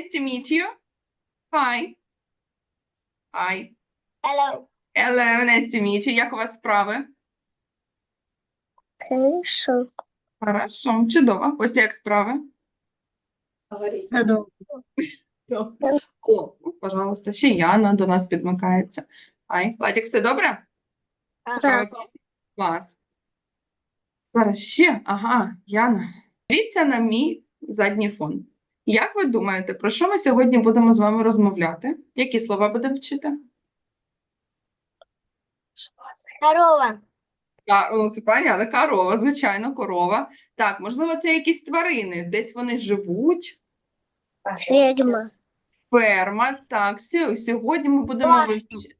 nice to meet you. Hi. Hi. Hello. Hello, nice to meet you. Як у вас справи? Хорошо. Хорошо, чудово. Ось як справи? О, пожалуйста, ще Яна до нас підмикається. Ай, Владик, все добре? Так. Клас. Зараз ще, ага, Яна. Дивіться на мій задній фон. Як ви думаєте, про що ми сьогодні будемо з вами розмовляти? Які слова будемо вчити? Корова. Це понятно, корова, звичайно, корова. Так, можливо, це якісь тварини, десь вони живуть. Ферма. Ферма, так, сьогодні ми будемо вивчати.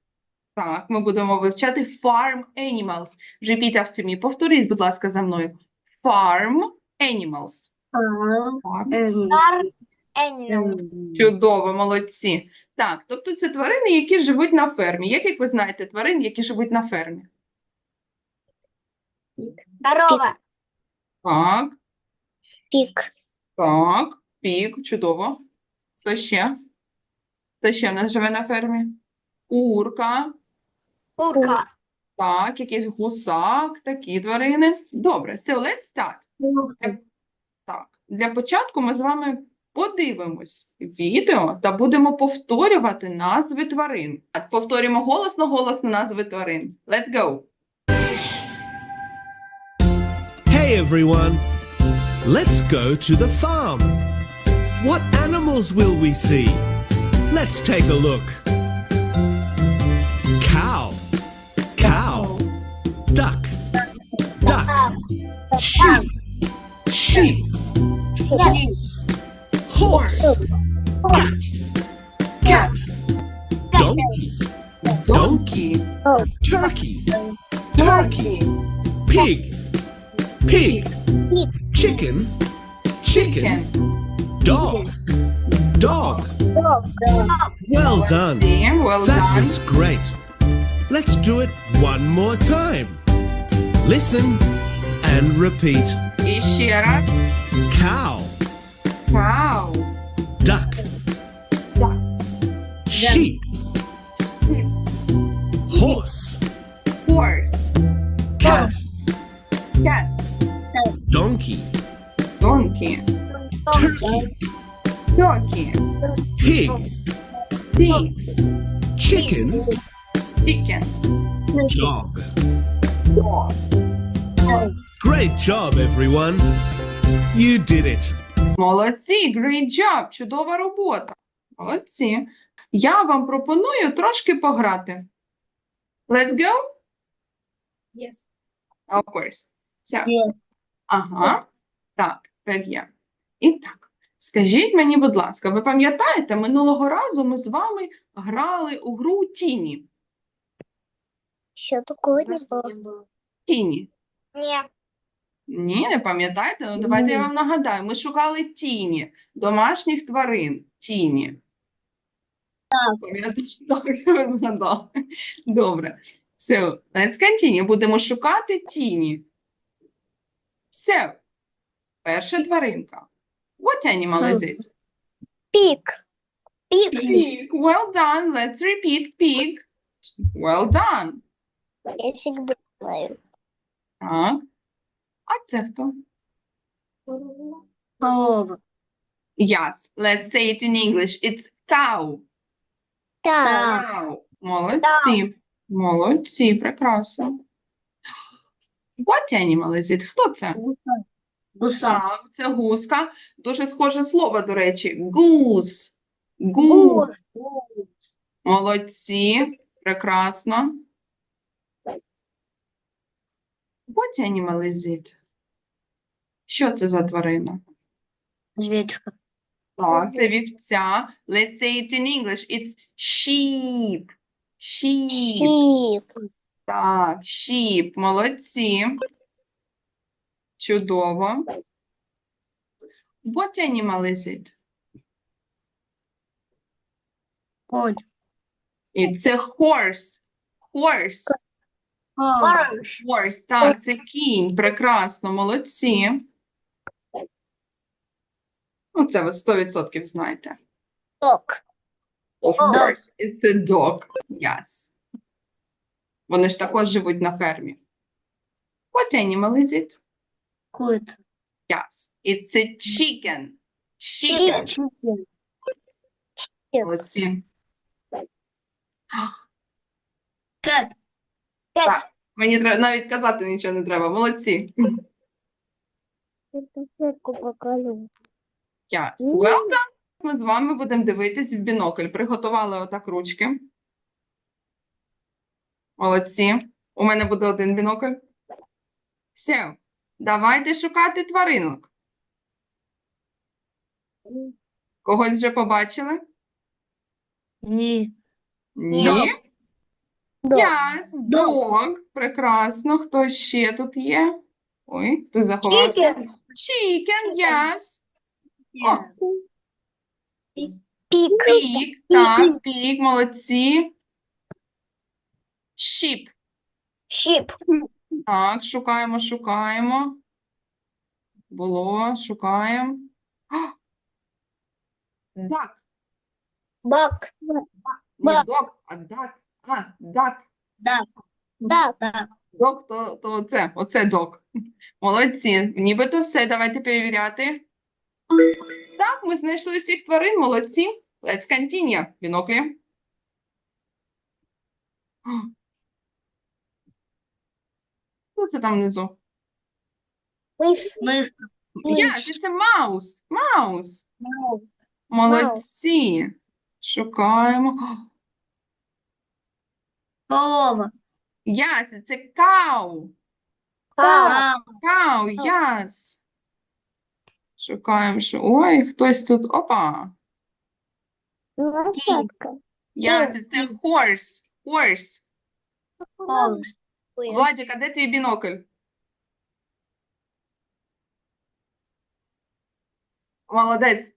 Так, ми будемо вивчати farm animals. Repeat after me. Повторіть, будь ласка, за мною. Farm animals. Farm. Фар. Animals. Чудово, молодці. Так, тобто це тварини, які живуть на фермі. Як, як ви знаєте, тварин, які живуть на фермі? Корова. Так, Пик. так, пік, чудово. Хто ще? Хто ще в нас живе на фермі? Курка, Курка. так, якийсь гусак, такі тварини. Добре, so let's start. Так, для початку ми з вами подивимось відео та будемо повторювати назви тварин. Повторюємо голосно-голосно назви тварин. Let's go! Hey everyone! Let's go to the farm. What animals will we see? Let's take a look. Cow, cow, duck, duck, sheep, sheep, Horse. Cat. Cat. Donkey. Donkey. Turkey. Turkey. Pig. Pig. Chicken. Chicken. Dog. Dog. Well done. That was great. Let's do it one more time. Listen and repeat. Cow. Great job, everyone. You did it. Молодці, great job, чудова робота. Молодці. Я вам пропоную трошки пограти. Let's go? Yes. Of course. So, Yes. Ага, так, так є. І так, скажіть мені, будь ласка, ви пам'ятаєте, минулого разу ми з вами грали у гру Тіні. Что такое не было? Тіні. Не. Ні, не пам'ятаєте? Ну, давайте я вам нагадаю. Ми шукали тіні, домашніх тварин. Тіні. Так. Пам'ятаєте? Так, ви згадали. Добре. So, let's continue. Будемо шукати тіні. So, перша тваринка. What animal is it? Пик. Пик. Pig. Well done. Let's repeat. Pig. Well done. Я всегда знаю. Так. А це хто? Корова. Yes. Let's say it in English. It's cow. Вау, молодці, молодці, прекрасно. What animal is it? Хто це? Так, це гуска. Дуже схоже слово, до речі. Goose. Goose. Молодці, прекрасно. What animal is it? Що це за тварина? Зверюшка. Так, це вівця. Let's say it in English. It's sheep. Sheep. Щип. Так, sheep, молодці. Чудово. What animal is it? Конь. It's a horse. Horse. Оранж. Horse. Так, це кінь. Прекрасно, молодці. Ну, це ви 100% знаєте. Dog. Of Dog. course, it's a dog. Yes. Вони ж також живуть на фермі. What animal is it? Курица. Yes, it's a chicken. Chicken. Chicken. Молодці. Cat. Так. Мені треба навіть казати нічого не треба. Молодці. Yes. Well done. Ми з вами будемо дивитись в бінокль. Приготували отак ручки. Молодці. У мене буде один бінокль. Все. Давайте шукати тваринок. Когось вже побачили? Ні. Ні. Yes, dog. Прекрасно. Хто ще тут є? Ой, хто заховався? Chicken. Chicken, yes. О, Pig. pig, так, pig, молодці. Sheep. Sheep. Так, шукаємо, шукаємо. Було, шукаємо. А! Duck. Buck. Не Duck. dog, а duck. А, duck. Duck. Duck. Dog, то, то це, оце dog. Молодці. Нібито все, давайте перевіряти. Так, ми знайшли всіх тварин, молодці. Let's continue. Біноклі. Хто це там внизу? Мис. It's a mouse. Mouse. Молодці. Шукаємо. Корова. Yes, it's a cow. Cow. Cow, yes. Шукаємо, що. Ой, хтось тут. Опа. Лошадка. Yes, it's a horse. Horse. Horse. Владик, а де твій бінокль? Молодець.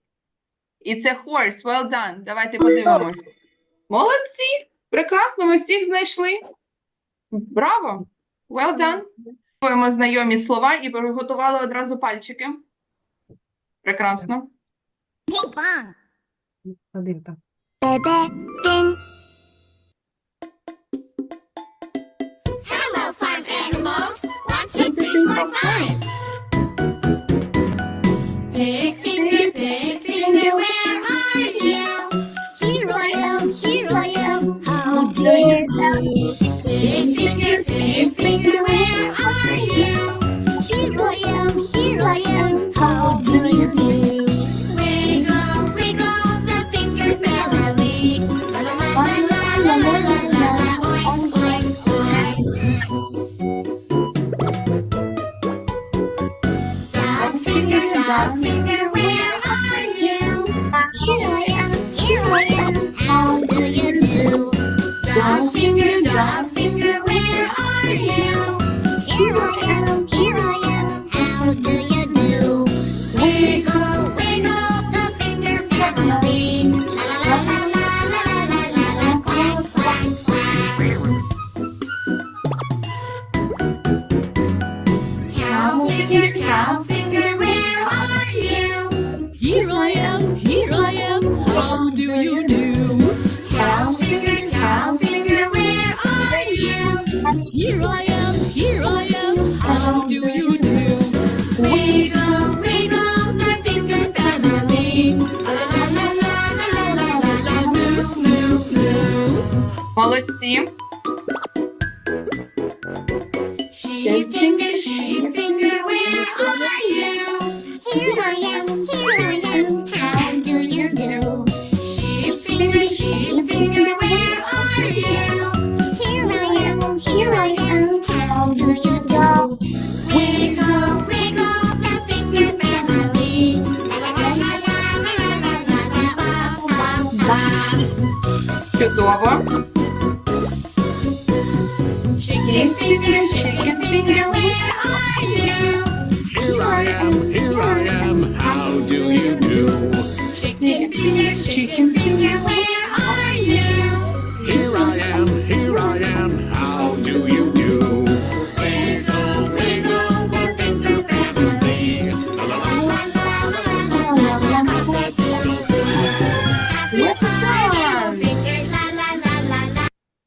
It's a horse. Well done. Давайте подивимось. Молодці. Прекрасно, ми всіх знайшли. Браво. Well done. Пробуємо знайомі слова і приготували одразу пальчики. Прекрасно. Один там. Hello, farm animals. One, two, three, four, five. Pig Infinity.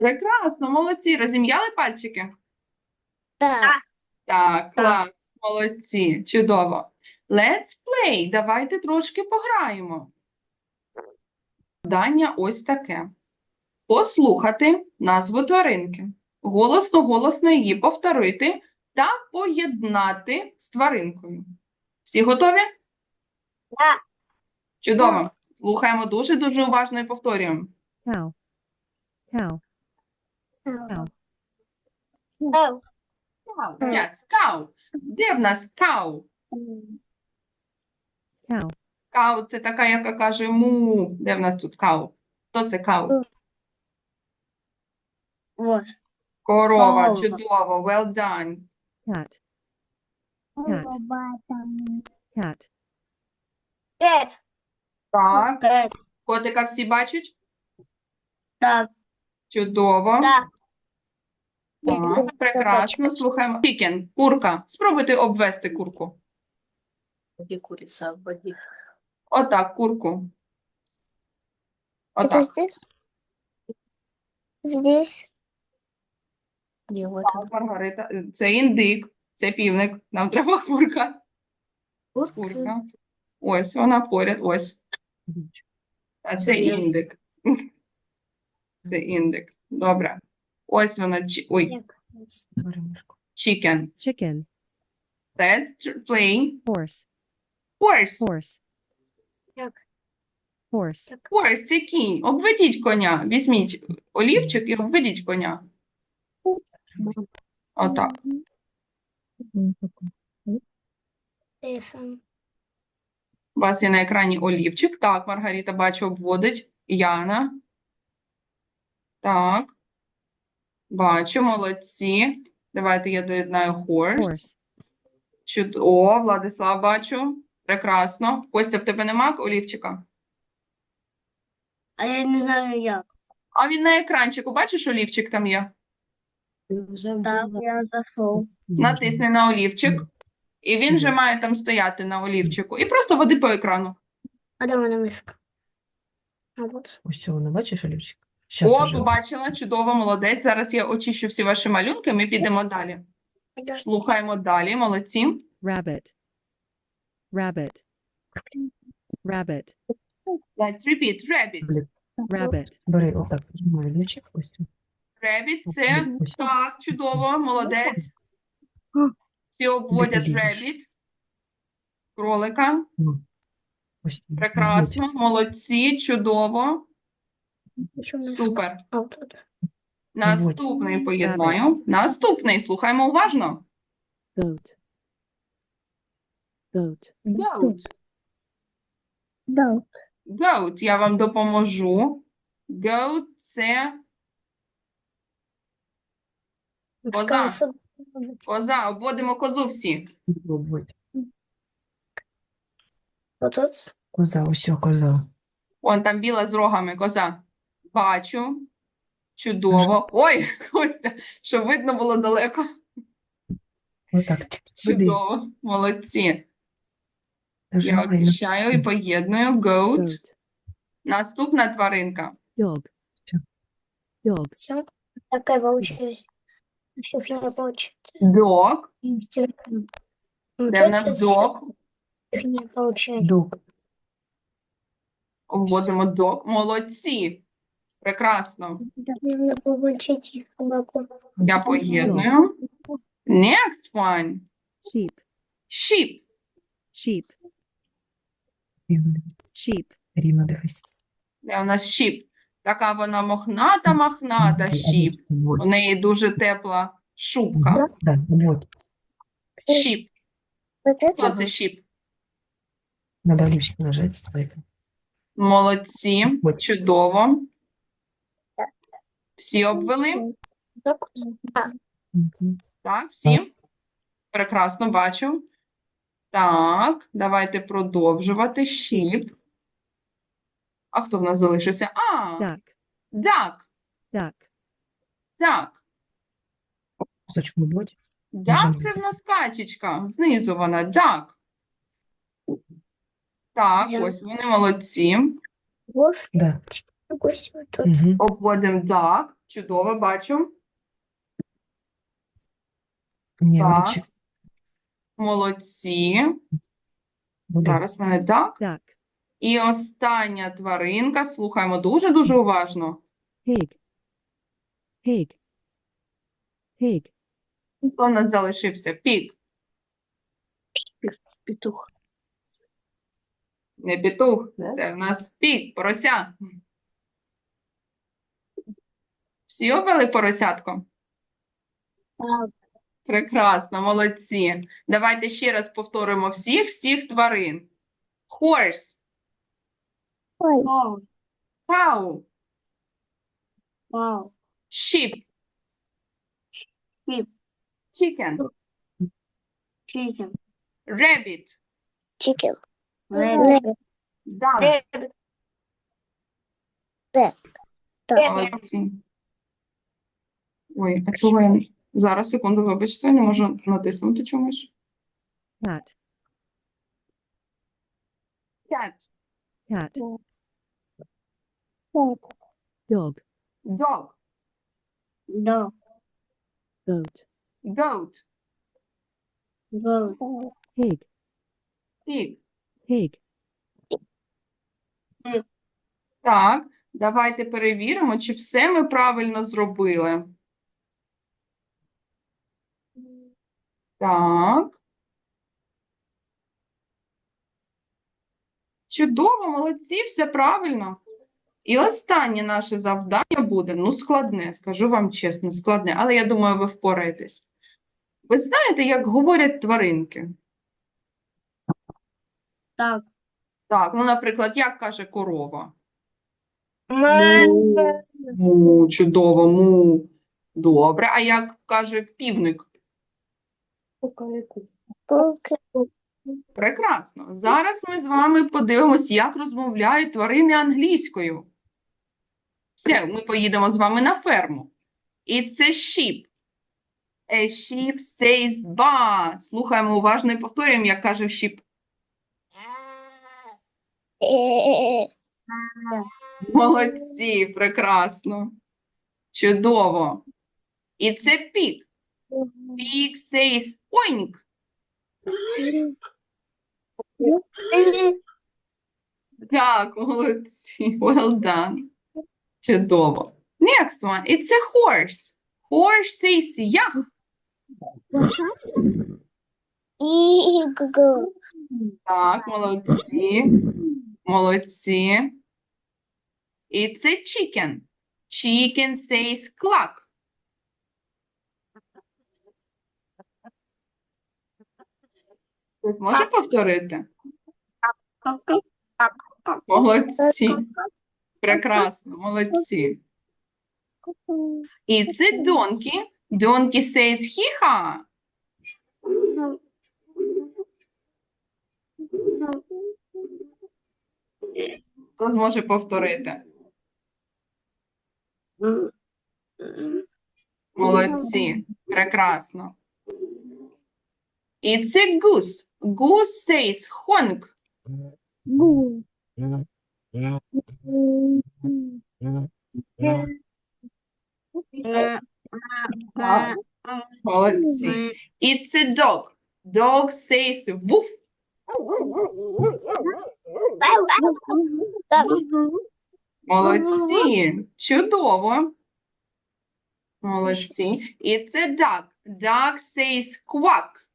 Прекрасно, молодці. Розім'яли пальчики? Так. Так, клас, молодці, чудово. Let's play. Давайте трошки пограємо. Завдання ось таке. Послухати назву тваринки. Голосно-голосно її повторити та поєднати з тваринкою. Всі готові? Так. Чудово. Слухаємо дуже-дуже уважно і повторюємо. cow, cow, Cow. Cow. Yes, cow. Де в нас cow? cow, Кау це така, яка каже му. Де в нас тут кау? Хто це кау? Вот. Корова. Корова. Чудово. Well done. cat, cat, cat, Cat. Так. Котика всі бачать? Так. Чудово. Так. Так, прекрасно. Слухаємо. Chicken. Курка. Спробуйте обвести курку. Где курица в воде? Отак, курку. Это Отак. здесь? Здесь. Не, вот Так, Маргарита. Це індик. Це півник. Нам треба курка. она. Курка. Ось вона поряд. Ось. А це індик. Це індик. Добре. Ось вона. Ой, chicken. chicken, Let's tr- horse, horse. horse, Так. horse, Horse – це кінь. Обведіть коня. Візьміть олівчик і обведіть коня. Отак. У вас є на екрані олівчик. Так, Маргарита, бачу, обводить. Яна. Так. Бачу, молодці. Давайте я доєднаю horse. horse, Чуд... О, Владислав, бачу. Прекрасно. Костя, в тебе нема олівчика? А я не знаю як. А він на екранчику, бачиш, олівчик там є? Так, я зашел. Натисни на олівчик. І він вже має там стояти на олівчику. І просто води по екрану. А де мене миска? А вот. Ось воно, бачиш, Олівчик? Щас О, уже. побачила, чудово, молодець. Зараз я очищу всі ваші малюнки, ми підемо далі. Слухаємо далі, молодці. rabbit, rabbit, rabbit, Let's repeat. Rabbit. rabbit, Бери, отак. Ось. Rabbit – це так, чудово, молодець. Всі обводять rabbit. Кролика. Ось. Прекрасно, молодці, чудово, супер. Наступний поєднаю. Наступний, слухаємо уважно. goat, goat, Goat. Да. Goat, я вам допоможу. Goat – це Коза. коза. Обводимо козу всі. Коза, ось о, коза. Вон там біла з рогами коза. Бачу. Чудово. Ой, Костя, щоб видно було далеко. Отак. Чудово. Молодці. Я очищаю і поєдную. Goat. goat, Наступна тваринка. dog, dog, Все. Получится. Dog. Ну, Де в нас dog? Не получается. дук. Молодці. Прекрасно. Я поєдную. Next one. sheep, Sheep. sheep, sheep, рівно дивись. Де у нас sheep? Така вона мохната, мохната sheep. У неї дуже тепла шубка. Sheep. Хто це sheep? Надо Олівчик нажати. Молодці. Чудово. Всі обвели? Мгм. Так, всі? Прекрасно, бачу. Так, давайте продовжувати. Sheep. А хто в нас залишився? А, duck, duck. duck, Duck. Кусочок обводь. Duck – це в нас качечка. Знизу вона. Так, Я- ось вони молодці. Да. Гусь вот тут. Угу. Обводимо duck. чудово, бачу. Ні, Так. голубчик. Молодці. Буде. Зараз в мене так. duck, І остання тваринка. Слухаємо дуже-дуже уважно. pig, pig, pig, Хто в нас залишився? Пік. Петух. Не петух, це в нас пік, порося. Всі обвели поросятко? Так. Прекрасно, молодці. Давайте ще раз повторимо всіх всіх тварин. Horse, cow, Вау. sheep, Sheep. chicken, Chicken. rabbit, Chicken. duck. Молодці. Ой, а чого я... Зараз, секунду, вибачте, не можу натиснути чомусь. cat, Cat, cat, dog, dog, Да. goat, goat, pig, pig. pig, Так, давайте перевіримо, чи все ми правильно зробили. Так. Чудово, молодці, все правильно. І останнє наше завдання буде, ну, складне, скажу вам чесно, складне, але я думаю, ви впораєтесь. Ви знаєте, як говорять тваринки? Так. Так, ну, наприклад, як каже корова? Му. Му, чудово, му. Добре. А як каже півник? Прекрасно. Зараз ми з вами подивимось, як розмовляють тварини англійською. Все, ми поїдемо з вами на ферму. І це sheep. A sheep says ba. Слухаємо уважно і повторюємо, як каже sheep. Молодці, прекрасно. Чудово. І це пік. Пік says oink. Так, молодці. Well done. Чудово. Next one. It's a horse. Horse says ях. Так, молодці. Молодці. І це chicken. Chicken says cluck. Хтось може повторити? Молодці. Прекрасно, молодці. І це donkey. Donkey says хіха. Хто зможе повторити? Молодці. Прекрасно. І це goose. Goose says honk. Молодці. І це dog. Dog says woof. Молодці. Чудово. Молодці. І це duck. Duck says quack.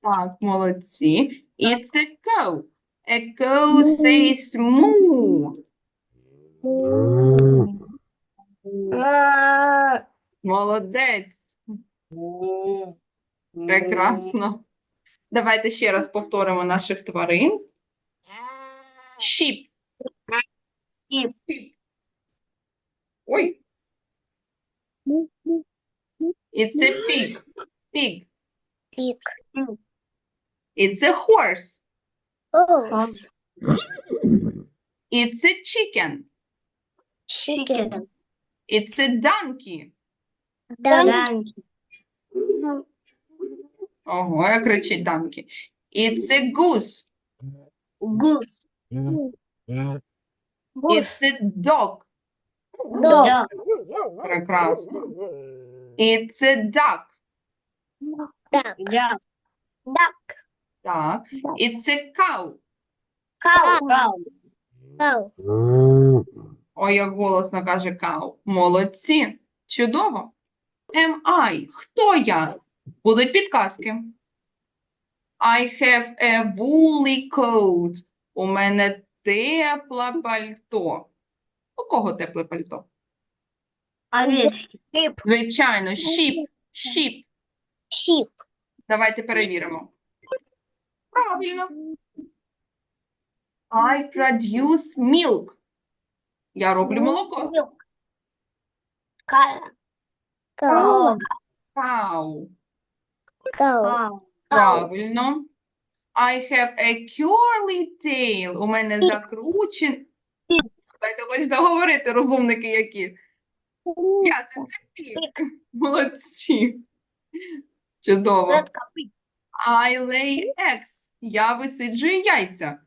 Так, молодці. І це cow. A cow says moo. Молодець. Прекрасно. Давайте ще раз повторимо наших тварин. Sheep. Sheep. Ой. І це pig. Pig. Пик. І це horse. Horse. І це chicken. Chicken. І це donkey. Donkey. Ого, як кричить donkey. І це goose. Goose. It's a dog. Дог. Прекрасно. It's a duck. Duck. Дак. Так. It's a cow. Кау. Кау. Ой, як голосно каже кау. Молодці. Чудово. Am I? Хто я? Будуть підказки. I have a woolly coat. У мене тепле пальто. У кого тепле пальто? Овечки. Шип. Звичайно, sheep. Sheep. Шип. Давайте перевіримо. Правильно. I produce milk. Я роблю молоко. Кара. Кау. Правильно. I have a curly tail. У мене закручен. Дайте хоч договорити, розумники які. Я це пік. Молодці. Чудово. I lay eggs. Я висиджую яйця.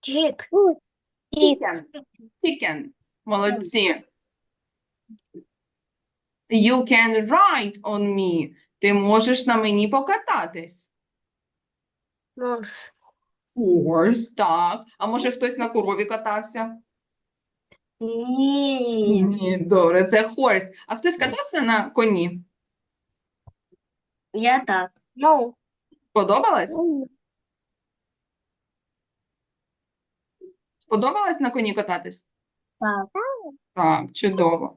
Чик. Chicken. Chicken. Молодці. You can ride on me. Ти можеш на мені покататись. Морс. Horse, так. А може хтось на корові катався? Ні. Ні, добре, це horse. А хтось катався на коні? Я так. Ну. Сподобалось? Сподобалось на коні кататись? Так. Так, чудово.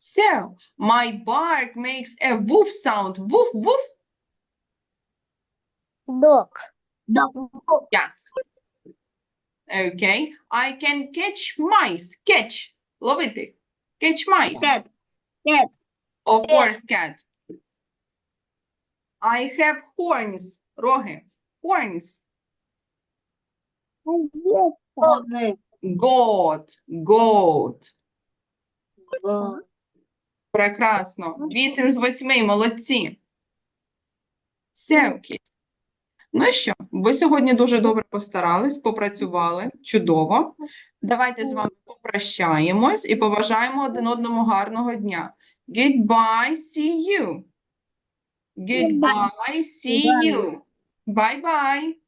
So, my bark makes a woof sound. Woof, woof. Док. Yes. Okay. I can catch mice. Catch. Ловити. Catch mice. Сет. Of Yes. course, cat. I have horns. Роги. Horns. Овни. Goat. Goat. Го. Прекрасно. Вісім з восьми. Молодці. So, kids. Ну що, ви сьогодні дуже добре постарались, попрацювали. Чудово. Давайте з вами попрощаємось і побажаємо один одному гарного дня. Goodbye, see you. Goodbye, see you. Bye-bye.